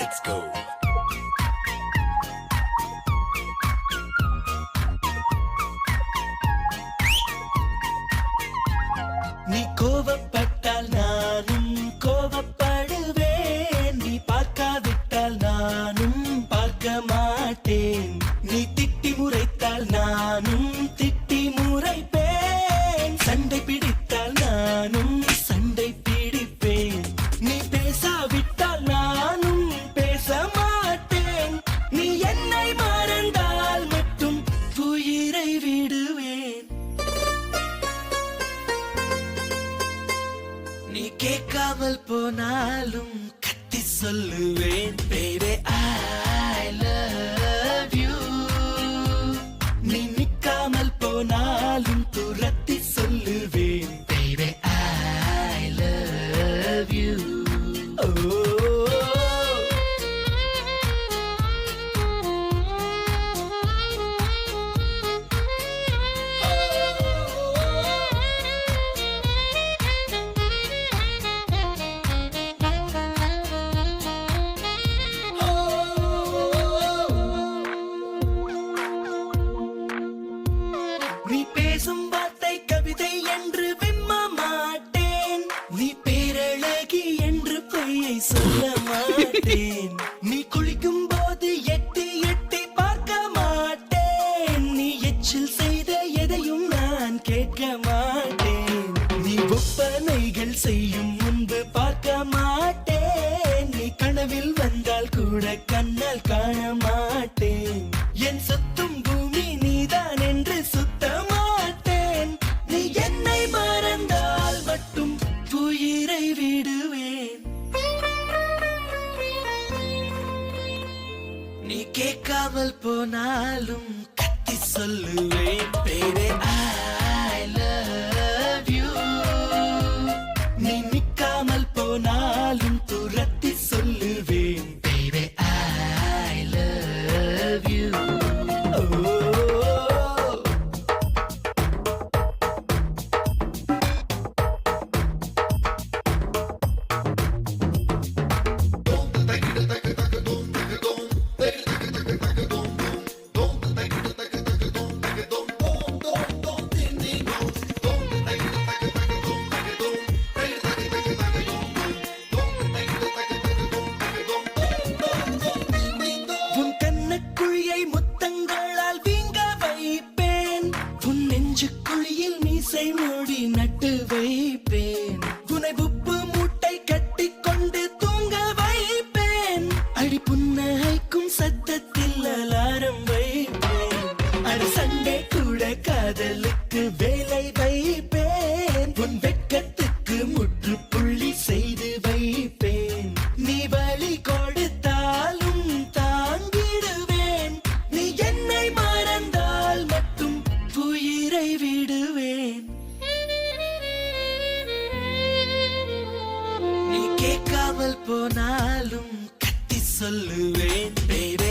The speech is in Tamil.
లెట్స్ గో నీ కోవ పట్టాలనా விடுவேன். நீ கேட்காமல் போனாலும் கத்தி சொல்லுவேன் பேரே நீ பேரழகி என்று பொய்யை சொல்ல மாட்டேன். நீ குளிக்கும் போது எட்டி எட்டி பார்க்க மாட்டேன். நீ எச்சில் செய்த எதையும் நான் கேட்க மாட்டேன். நீ ஒப்பனைகள் செய்யும் முன்பு பார்க்க மாட்டேன். நீ கனவில் வந்தால் கூட கண்ணால் காண மாட்டேன் காணாமல் போனாலும் கத்தி சொல்லுவேன் பேரே ஐ லவ் யூ நீ நிற்காமல் போனாலும் துரத்தி சொல்லுவேன் பேரே ஐ லவ் யூ காதலுக்கு வேலை வைப்பேன். உன் வெட்கத்துக்கு முற்றுப்புள்ளி செய்து வைப்பேன். நீ வழி கொடுத்தாலும் தாங்கிடுவேன். நீ என்னை மறந்தால் மட்டும் உயிரை விடுவேன். நீ கேட்காமல் போனாலும் கத்தி சொல்லுவேன் பேரே